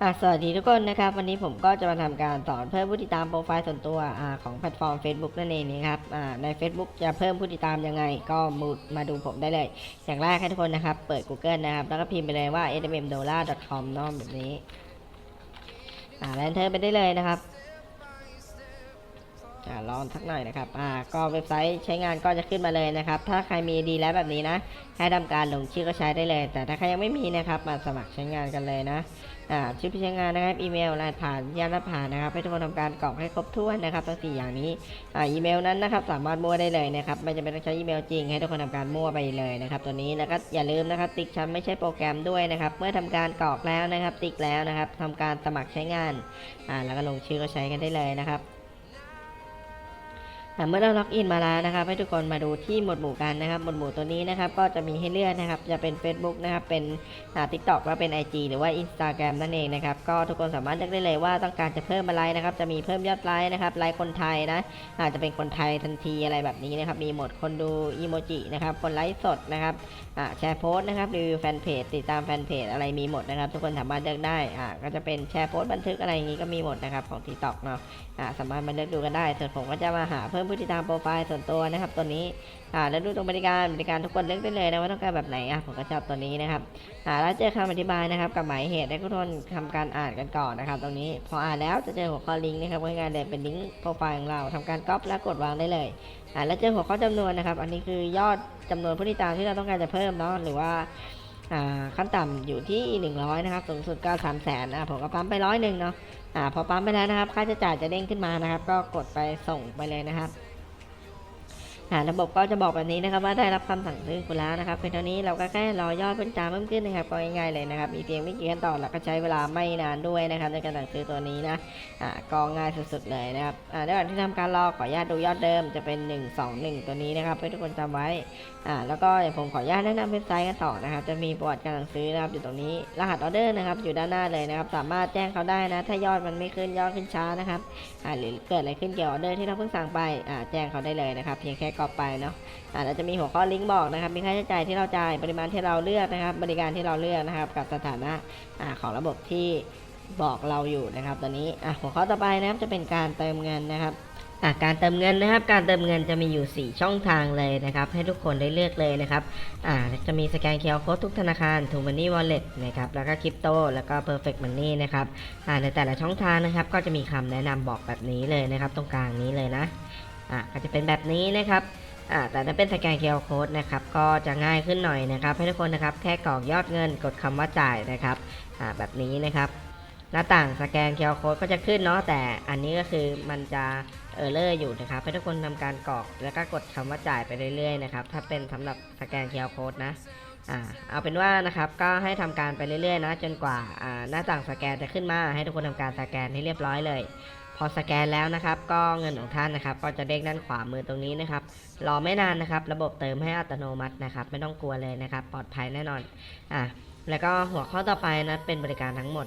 สวัสดีทุกคนนะครับ วันนี้ผมก็จะมาทำการสอนเพิ่มผู้ติดตามโปรไฟล์ส่วนตัวอของแพลตฟอร์ม Facebook นั่นเองนะครับใน Facebook จะเพิ่มผู้ติดตามยังไง ก็มุดมาดูผมได้เลย อย่างแรกให้ทุกคนนะครับ เปิด Google นะครับ แล้วก็พิมพ์ไปเลยว่า smdollar.com เนาะแบบนี้อ่าแล้วเธอไปได้เลยนะครับ อ่าลองสักหน่อยนะครับอ่าก็เว็บไซต์ใช้งานก็จะขึ้นมาเลยนะครับ ถ้าใครมีดีแล้วแบบนี้นะ ให้ทำการลงชื่อก็ใช้ได้เลย แต่ถ้าใครยังไม่มีนะครับมาสมัครใช้งานกันเลยนะอ่าชื่อผู้ใช้งานนะครับอีเมลรหัสผ่านยานรหัสผ่านนะครับให้ทุกคนทำการกรอกให้ครบถ้วนนะครับทั้งสี่อย่างนี้อ่าอีเมลนั้นนะครับสามารถมั่วได้เลยนะครับไม่จำเป็นต้องใช้อีเมลจริงให้ทุกคนทำการมั่วไปเลยนะครับตัวนี้แล้วก็อย่าลืมนะครับติ๊กชั้นไม่ใช่โปรแกรมด้วยนะครับเมื่อทำการกรอกแล้วนะครับ ติ๊กแล้วนะครับทำการสมัครใช้งานอ่าแล้วก็ลงชื่อก็ใช้กันได้เลยนะครับ เมื่อเราล็อกอินมาแล้วนะครับ ให้ทุกคนมาดูที่หมวดหมู่กันนะครับ หมวดหมู่ตัวนี้นะครับ ก็จะมีให้เลือกนะครับ จะเป็น Facebook นะครับ เป็นอ่า TikTok แล้วเป็น IG หรือว่า Instagram นั่นเองนะครับ ก็ทุกคนสามารถเลือกได้เลยว่าต้องการจะเพิ่มอะไรนะครับ จะมีเพิ่มยอดไลค์นะครับ ไลค์คนไทยนะ อาจจะเป็นคนไทยทันทีอะไรแบบนี้นะครับ มีหมดคนดูอีโมจินะครับ คนไลฟ์สดนะครับอ่าแชร์โพสต์นะครับรีวิวแฟนเพจติดตามแฟนเพจอะไรมีหมดนะครับ ทุกคนสามารถเลือกได้ อ่า ก็จะเป็นแชร์โพสต์บันทึกอะไรอย่างนี้ก็มีหมดนะครับของ TikTok เนาะ อ่า สามารถมาเลือกดูกันได้ส่วนผมก็จะมาหาเพิ่มผู้ติดตามโปรไฟล์ส่วนตัวนะครับตัวนี้อ่าแล้วดูตรงบริการบริการทุกคนเลือกได้เลยนะว่าต้องการแบบไหนอะผมก็ชอบตัวนี้นะครับอ่าแล้วเจอคำอธิบายนะครับกับหมายเหตุให้ทุกคนทำการอ่านกันก่อนนะครับ ตรงนี้พออ่านแล้วจะเจอหัวข้อลิงก์นะครับง่ายๆเลยเป็นลิงก์โปรไฟล์ของเราทำการก๊อปแล้วกดวางได้เลยอ่าแล้วเจอหัวข้อจำนวนนะครับ อันนี้คือยอดจำนวนผู้ติดตามที่เราต้องการจะเพิ่มเนาะหรือว่า ขั้นต่ำอยู่ที่ 100 นะครับ สูงสุดก็3 0 0 0 0อะผมก็ปั๊มไปร้อยหนึ่งเนาะอ่าพอปั๊มไปแล้วนะครับ ค่าใช้จ่ายจะเด้งขึ้นมานะครับ ก็กดไปส่งไปเลยนะครับ ระบบก็จะบอกแบบนี้นะครับว่าได้รับคำสั่งซื้อคุณแล้วนะครับเพียงเท่านี้เราก็แค่รอยอดเพิ่มจาเพิ่มขึ้นนะครับก็ง่ายๆเลยนะครับมีเพียงไม่กี่ขั้นตอนแล้วก็ใช้เวลาไม่นานด้วยนะครับในการสั่งซื้อตัวนี้นะอ่าก็ง่ายสุดๆเลยนะครับอ่าในระหว่างที่ทำการรอขออนุญาตดูยอดเดิมจะเป็น 1 2 1 ตัวนี้นะครับให้ทุกคนจำไว้อ่าแล้วก็ผมขออนุญาตแนะนำเว็บไซต์กันต่อนะครับจะมีประวัติการสั่งซื้อนะครับอยู่ตรงนี้รหัสออเดอร์นะครับอยู่ด้านหน้าเลยนะครับสามารถแจ้งเขาได้นะ ถ้ายอดมันไม่ขึ้นยอดขึ้นช้านะครับอ่าหรือเกิดอะไรขึ้นเกี่ยวกับออเดอร์ที่เราเพิ่งสั่งไปอ่าแจ้งเขาได้เลยนะครับเพียงแค่กอกไปเนาะอาเราจะมีหัวข้อลิงก์บอกนะครับ มีค่าใช้จ่ายที่เราจ่าย ปริมาณที่เราเลือกนะครับ บริการที่เราเลือกนะครับ กับสถานะอ่าของระบบที่บอกเราอยู่นะครับ ตอนนี้หัวข้อต่อไปนะครับ จะเป็นการเติมเงินนะครับการเติมเงินนะครับ การเติมเงินจะมีอยู่ 4 ช่องทางเลยนะครับ ให้ทุกคนได้เลือกเลยนะครับจะมีสแกนเคอร์โค้ดทุกธนาคาร t ูมันนี่วอลเล็ตนะครับ แล้วก็คริปโต แล้วก็ Perfect Money นนี่นะครับอ่าในแต่ละช่องทางนะครับ ก็จะมีคำแนะนำบอกแบบนี้เลยนะครับ ตรงกลางนี้เลยนะ อ่าก็จะเป็นแบบนี้นะครับอ่าแต่ถ้าเป็นสแกน QR Code นะครับก็จะง่ายขึ้นหน่อยนะครับให้ทุกคนนะครับแค่กรอกยอดเงินกดคำว่าจ่ายนะครับอ่าแบบนี้นะครับ หน้าต่างสแกน QR Code ก็จะขึ้นเนาะแต่อันนี้ก็คือมันจะเออร์เลอร์อยู่นะครับให้ทุกคนทำการกรอกแล้วก็กดคำว่าจ่ายไปเรื่อยๆนะครับถ้าเป็นสำหรับสแกน QR Code นะอ่าเอาเป็นว่านะครับก็ให้ทำการไปเรื่อยๆนะจนกว่าอ่าหน้าต่างสแกนจะขึ้นมาให้ทุกคนทำการสแกนให้เรียบร้อยเลย พอสแกนแล้วนะครับ ก็เงินของท่านนะครับ ก็จะเด้งด้านขวามือตรงนี้นะครับ รอไม่นานนะครับ ระบบเติมให้อัตโนมัตินะครับ ไม่ต้องกลัวเลยนะครับ ปลอดภัยแน่นอนอะแล้วก็หัวข้อต่อไปนะเป็นบริการทั้งหมด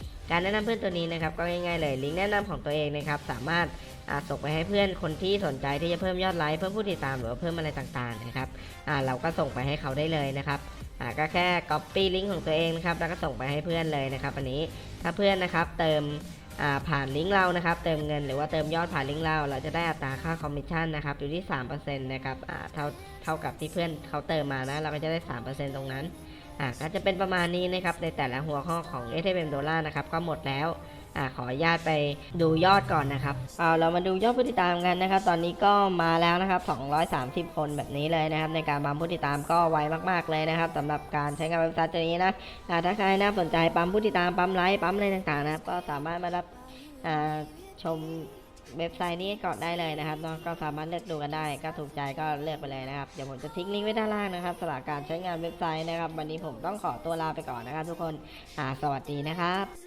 การแนะนำเพื่อนตัวนี้นะครับก็ง่ายๆเลยลิงก์แนะนำของตัวเองนะครับสามารถส่งไปให้เพื่อนคนที่สนใจที่จะเพิ่มยอดไลค์เพิ่มผู้ติดตามหรือว่าเพิ่มอะไรต่างๆนะครับเราก็ส่งไปให้เขาได้เลยนะครับก็แค่ copy ลิงก์ของตัวเองนะครับแล้วก็ส่งไปให้เพื่อนเลยนะครับอันนี้ถ้าเพื่อนนะครับเติมผ่านลิงก์เรานะครับเติมเงินหรือว่าเติมยอดผ่านลิงก์เรา เราจะได้อัตราค่าคอมมิชชั่นนะครับอยู่ที่3%นะครับเท่าเท่ากับที่เพื่อนเขาเติมมานะเราก็จะได้ 3%ตรงนั้น อ่าก็จะเป็นประมาณนี้นะครับในแต่ละหัวข้อของ a t m ดอลลาร์นะครับก็หมดแล้วอ่าขออนุญาตไปดูยอดก่อนนะครับเอาเรามาดูยอดผู้ติดตามกันนะครับ ตอนนี้ก็มาแล้วนะครับ 230 คนแบบนี้เลยนะครับ ในการปั๊มผู้ติดตามก็ไวมากๆเลยนะครับสำหรับการใช้งานเว็บไซต์ตัวนี้นะอ่าถ้าใครนะสนใจปั๊มผู้ติดตามปั๊มไลค์ปั๊มอะไรต่างๆนะครับก็สามารถมารับอ่าชม เว็บไซต์นี้ก่อนได้เลยนะครับน้องก็สามารถเลือกดูกันได้ ก็ถูกใจก็เลือกไปเลยนะครับเดี๋ยวผมจะทิ้งลิงก์ไว้ด้านล่างนะครับสำหรับการใช้งานเว็บไซต์นะครับ วันนี้ผมต้องขอตัวลาไปก่อนนะครับทุกคนอ่าสวัสดีนะครับ